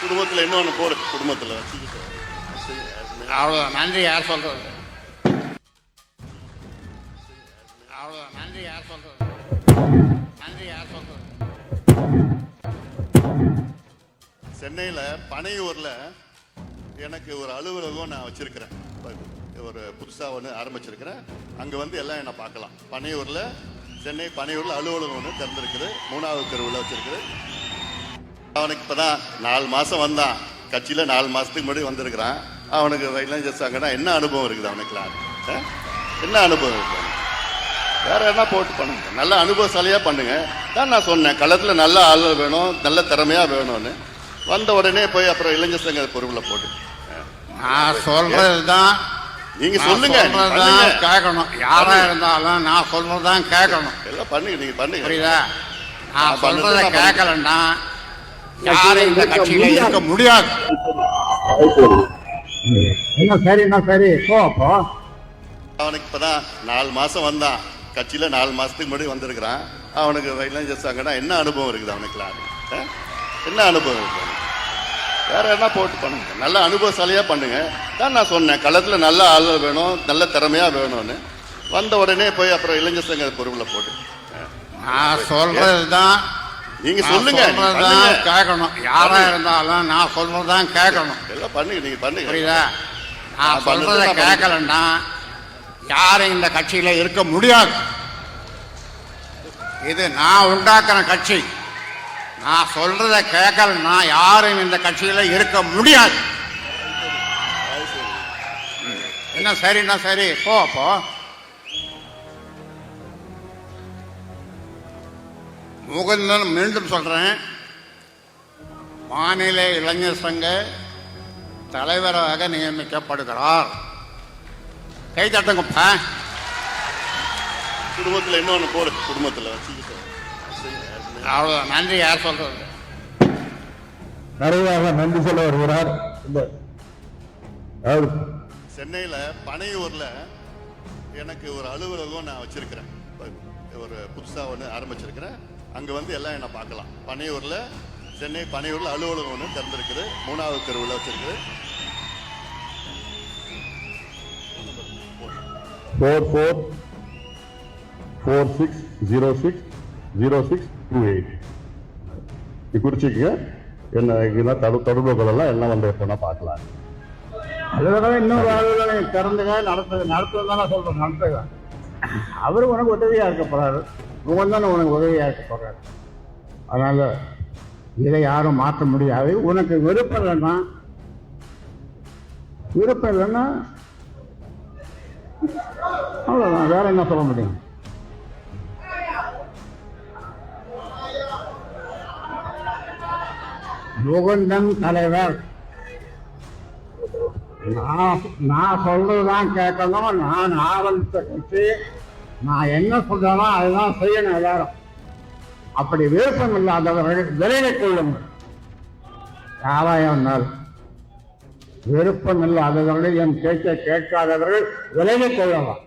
குடும்பத்தில் இன்னொன்று போடு குடும்பத்தில். அவ்வளோதான் நன்றி யார் சொல்கிறது அவ்வளோதான் நன்றி யார் சொல்கிறது நன்றி யார் சொல்றது? சென்னையில் பனையூரில் எனக்கு ஒரு அலுவலகம் நான் வச்சிருக்கிறேன். ஒரு புதுசாக ஒன்று ஆரம்பிச்சிருக்கிறேன். அங்கே வந்து எல்லாம் என்னை பார்க்கலாம். பனையூரில் சென்னை பனையூரில் அலுவலகம் ஒன்று திறந்திருக்குது. மூணாவது தெருவில் வச்சிருக்குது. அவனுக்கு இப்போ தான் நாலு மாதம் வந்தான். கட்சியில் நாலு மாதத்துக்கு முன்னாடி வந்திருக்கிறான். அவனுக்கு இளைஞர் சங்கன்னா என்ன அனுபவம் இருக்குது அவனுக்குலாம்? என்ன அனுபவம் இருக்குது? வேற என்ன போட்டு பண்ணுங்க. நல்ல அனுபவசாலியாக பண்ணுங்க. தான் நான் சொன்னேன் களத்தில் நல்ல ஆள் வேணும் நல்ல திறமையாக வேணும்னு. வந்த உடனே போய் அப்புறம் இளைஞர் சங்க பொறுப்பில் போட்டு. நான் சொல்றது தான் நீங்க சொல்லுங்க. கேட்கணும். யாரா இருந்தாலும் நான் சொல்றது தான் கேட்கணும். எல்லாம் பண்ணுங்க நீங்க பண்ணுங்க. புரியுதா? நான் சொல்றத கேட்கலன்னா யாரும் இந்த கட்சியில இருக்க முடியாது. என்ன சரி என்ன சரி? போ அப்போ அவனுக்கு இப்பதான் நாலு மாசம் வந்தான். கட்சியில நாலு மாசத்துக்கு முன்னாடி வந்திருக்கிறான். அவனுக்கு இளைஞர் சங்கன்னா என்ன அனுபவம் இருக்குது அவனுக்குலாம் ஆ? என்ன அனுபவம் இருக்குது? வேற என்ன போட்டு பண்ணுங்க? நல்ல அனுபவசாலியா பண்ணுங்க. தான் நான் சொன்னேன் களத்துல நல்ல ஆள் வேணும் நல்ல திறமையா வேணும்னு. வந்த உடனே போய் அப்புறம் இளைஞர் சங்க பொறுப்பில் போட்டு. நான் சொல்றது தான் நீங்க சொல்லுங்க. கேட்கணும். யாரா இருந்தாலும் நான் சொல்றது தான் கேட்கணும். எல்லாம் பண்ணுங்க நீங்க பண்ணுங்க. புரியுதா? நான் சொல்றத கேட்கலன்னா யாரும் இந்த கட்சியில இருக்க முடியாது. இது நான் உண்டாக்குற கட்சி. நான் சொல்றத கேட்கலன்னா யாரும் இந்த கட்சியில இருக்க முடியாது. என்ன சரின்னா சரி. போ அப்போ முகுந்தன் மீண்டும் சொல்றேன். மாநில இளைஞர் சங்க தலைவராக நியமிக்கப்படுகிறார். கை தட்டுங்கப்பா. குடும்பத்தில் இன்னொன்று போடு குடும்பத்தில் அவ்வளோதான் நன்றி யார் சொல்றது? நிறைவாக நன்றி சொல்ல வருகிறார். சென்னையில் பனையூரில் எனக்கு ஒரு அலுவலகம் நான் வச்சிருக்கிறேன். ஒரு புதுசாக ஒன்று ஆரம்பிச்சிருக்கிறேன். அங்கே வந்து எல்லாம் என்னை பார்க்கலாம். பனையூரில் சென்னை பனையூரில் அலுவலகம் ஒன்று திறந்திருக்குது. மூணாவது தெருவில் வச்சிருக்குது. Four four four six zero six zero six two eight இது குறிச்சிக்கங்க என்ன இதெல்லாம் தடு தொடர்புகளெல்லாம் எல்லாம் வந்து எப்போனா பார்க்கலாம். அலுவலகம் இன்னொரு அலுவலகம் திறந்துங்க நடத்து நடத்துறது தானே சொல்றோம் நடத்துங்க. அவரு உனக்கு உதவியா இருக்க போறாரு தான் உனக்கு உதவியாக இருக்க அதனால் இதை யாரும் மாற்ற முடியாது. உனக்கு விருப்பம் இல்லைன்னா விருப்பம் இல்லைன்னா அவ்வளோதான் வேற என்ன சொல்ல முடியும்? முகுந்தன் தலைவர். நான் நான் சொல்றதுதான் கேட்கணும். நான் ஆரம்பித்த கட்சி நான் என்ன சொல்றேனோ அதுதான் செய்யணும் எல்லாரும். அப்படி விருப்பம் இல்லாதவர்கள் விலகிக் கொள்ளுங்கள். யாராயம் இருந்தாலும். விருப்பம் இல்லாதவர்கள் என் பேச்சை கேட்காதவர்கள் விலகிக் கொள்ளலாம்.